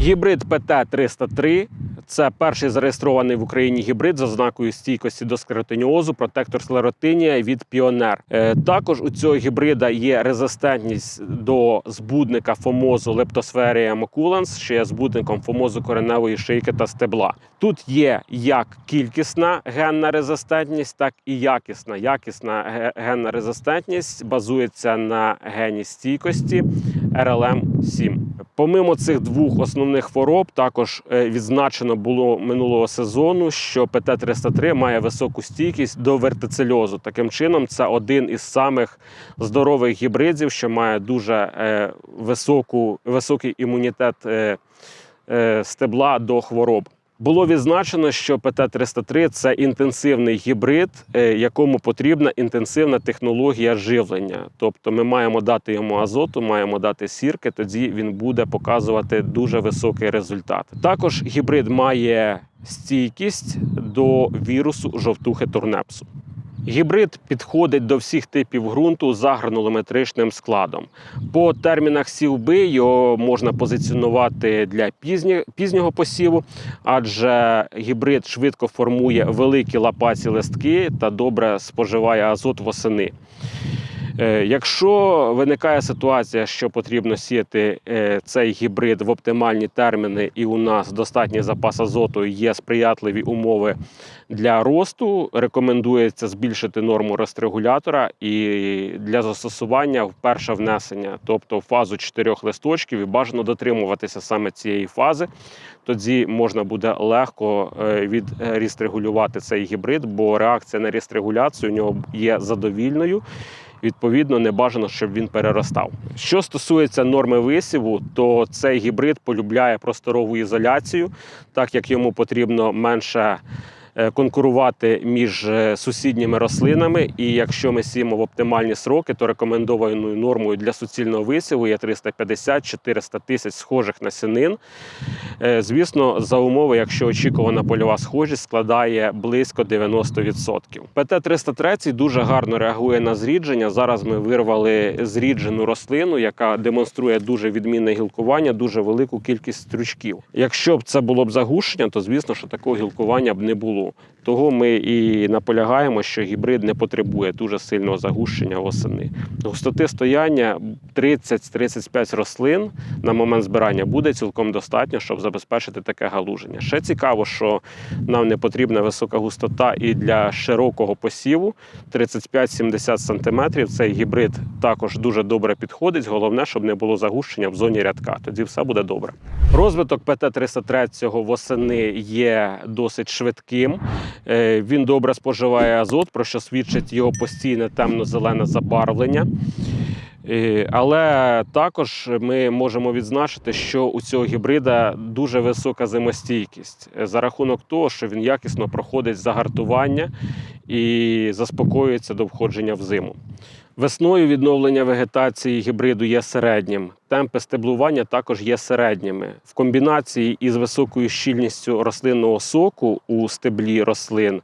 Гібрид ПТ-303 це перший зареєстрований в Україні гібрид з ознакою стійкості до склеротиніозу, протектор склеротинія від Піонер. Е, Також у цього гібрида є резистентність до збудника фомозу лептосферія макуланс, що є збудником фомозу кореневої шийки та стебла. Тут є як кількісна генна резистентність, так і якісна. Якісна генна резистентність базується на гені стійкості RLM 7 Помимо цих двох основних хвороб, також е, відзначено було минулого сезону, що ПТ-303 має високу стійкість до вертицельозу. Таким чином, це один із самих здорових гібридів, що має дуже е, високу, високий імунітет е, стебла до хвороб. Було відзначено, що ПТ-303 це інтенсивний гібрид, е, якому потрібна інтенсивна технологія живлення. Тобто ми маємо дати йому азоту, маємо дати сірки, тоді він буде показувати дуже високий результат. Також гібрид має стійкість до вірусу жовтухи турнепсу. Гібрид підходить до всіх типів ґрунту за гранулометричним складом. По термінах сівби його можна позиціонувати для пізнього посіву, адже гібрид швидко формує великі лапаці листки та добре споживає азот восени. Е, Якщо виникає ситуація, що потрібно сіяти е, цей гібрид в оптимальні терміни, і у нас достатній запас азоту, є сприятливі умови для росту, рекомендується збільшити норму рестрегулятора і для застосування в перше внесення, тобто фазу чотирьох листочків, і бажано дотримуватися саме цієї фази. Тоді можна буде легко е, відрістрегулювати цей гібрид, бо реакція на рістрегуляцію у нього є задовільною. Відповідно, не бажано, щоб він переростав. Що стосується норми висіву, то цей гібрид полюбляє просторову ізоляцію, так як йому потрібно менше конкурувати між е, сусідніми рослинами. І якщо ми сіємо в оптимальні сроки, то рекомендованою нормою для суцільного висіву є 350-400 тисяч схожих насінин. Е, Звісно, за умови, якщо очікувана польова схожість складає близько 90%. ПТ-303 дуже гарно реагує на зрідження. Зараз ми вирвали зріджену рослину, яка демонструє дуже відмінне гілкування, дуже велику кількість стручків. Якщо б це було б загущення, то звісно, що такого гілкування б не було. Того ми і наполягаємо, що гібрид не потребує дуже сильного загущення восени. Густоти стояння 30-35 рослин на момент збирання буде цілком достатньо, щоб забезпечити таке галуження. Ще цікаво, що нам не потрібна висока густота і для широкого посіву 35-70 см. Цей гібрид також дуже добре підходить. Головне, щоб не було загущення в зоні рядка. Тоді все буде добре. Розвиток ПТ-303 восени є досить швидким. Е, Він добре споживає азот, про що свідчить його постійне темно-зелене забарвлення. Е, Але також ми можемо відзначити, що у цього гібрида дуже висока зимостійкість е, за рахунок того, що він якісно проходить загартування і заспокоюється до входження в зиму. Весною відновлення вегетації гібриду є середнім. Темпи стеблування також є середніми. В комбінації із високою щільністю рослинного соку у стеблі рослин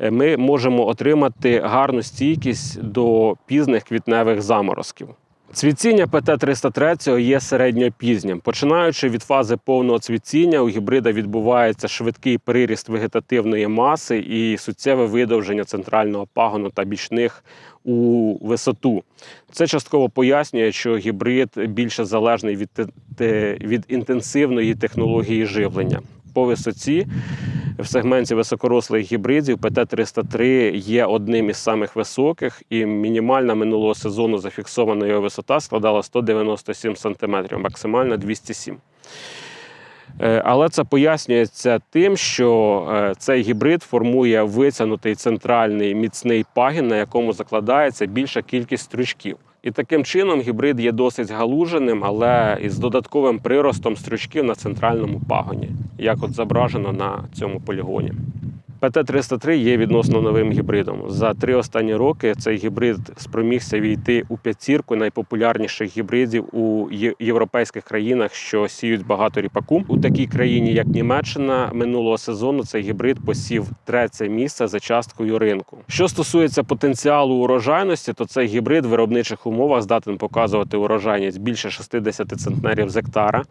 е, ми можемо отримати гарну стійкість до пізних квітневих заморозків. Цвітіння ПТ-303 є середньопізнім. Починаючи від фази повного цвітіння, у гібрида відбувається швидкий приріст вегетативної маси і суттєве видовження центрального пагону та бічних у висоту. Це частково пояснює, що гібрид більше залежний від, від інтенсивної технології живлення. По висоті в сегменті високорослих гібридів ПТ-303 є одним із самих високих, і мінімальна минулого сезону зафіксована його висота складала 197 см, максимальна 207 Е, Але це пояснюється тим, що е, цей гібрид формує витягнутий центральний міцний пагін, на якому закладається більша кількість стручків. І таким чином гібрид є досить галуженим, але із додатковим приростом стрючків на центральному пагоні, як от зображено на цьому полігоні. ПТ-303 є відносно новим гібридом. За три останні роки цей гібрид спромігся війти у п'ятірку найпопулярніших гібридів у європейських країнах, що сіють багато ріпаку. У такій країні, як Німеччина, минулого сезону цей гібрид посів третє місце за часткою ринку. Що стосується потенціалу урожайності, то цей гібрид в виробничих умовах здатен показувати урожайність більше 60 центнерів з гектара.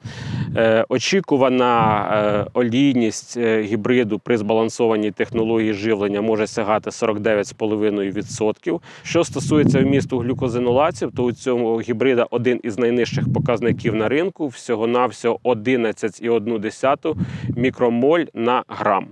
Е, очікувана е, олійність е, гібриду при збалансованій технології живлення може сягати 49,5%. Що стосується вмісту глюкозинолатів, то у цьому гібрида один із найнижчих показників на ринку всього-навсього 11,1 мікромоль на грам.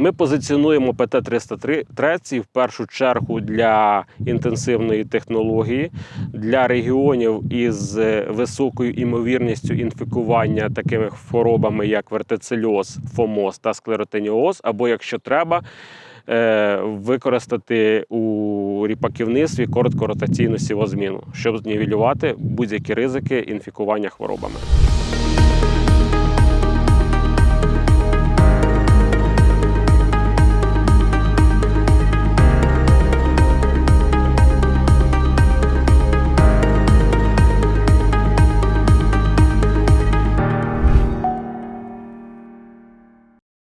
Ми позиціонуємо ПТ-303 в першу чергу для інтенсивної технології, для регіонів із е, високою імовірністю інфікування такими хворобами, як вертицельоз, фомоз та склеротиніоз, або якщо треба. е, Використати у ріпаківництві короткоротаційну сівозміну, щоб знівелювати будь-які ризики інфікування хворобами.